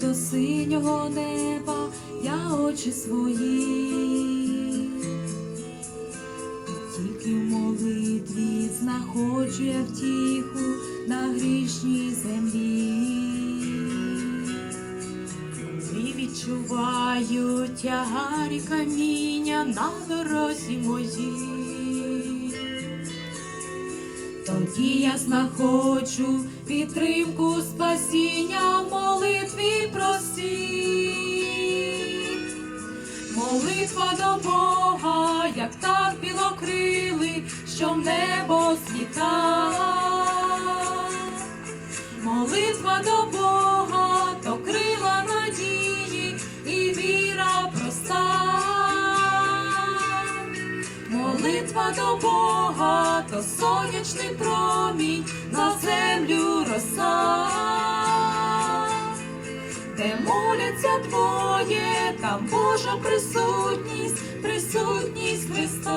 до синього неба я очі свої. Тільки в молитві знаходжу я втіху на грішній землі. І відчуваю тягарі каміння на дорозі моїй. Тоді я знаходжу підтримку спасіння в молитві простій. Молитва до Бога, як так білокрили, що в небо зліта. Молитва до Бога, то крила надії і віра проста. Молитва до Бога, то сонячний промінь на землю роса. Де моляться двоє, там Божа присутність, присутність Христа.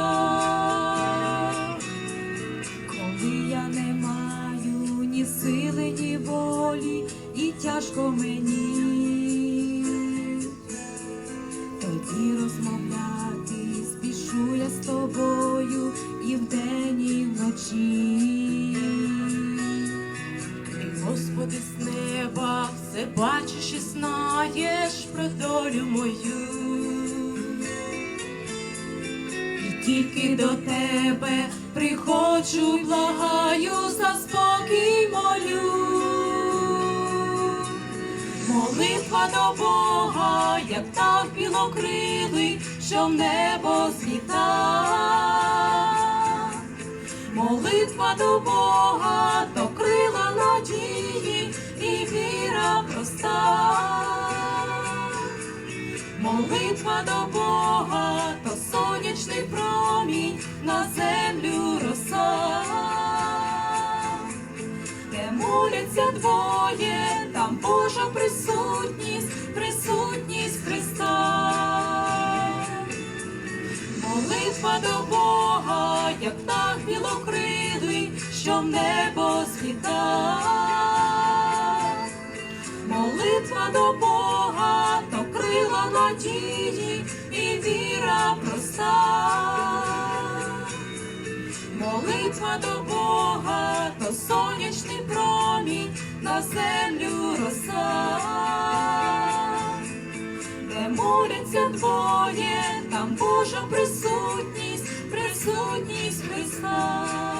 Коли я не маю ні сили, ні волі, і тяжко мені, тоді розмовляти спішу я з тобою і вдень, і вночі. Ти, Господи, з неба все бачиш і знаєш про долю мою. І тільки до тебе приходжу, благаю за спокій молю. Молитва до Бога, як так білокрилий, що в небо зліта. Молитва до Бога, то крила надії і віра проста. Молитва до Бога, то сонячний промінь на землю роса. Де моляться двоє, там Божа присутність до Бога, як так білокрилий, що в небо зліта. Молитва до Бога, то крила надії і віра проста. Молитва до Бога, то сонячний промінь на землю роса. Де моляться двоє, там Божа присутність, присутність Христа.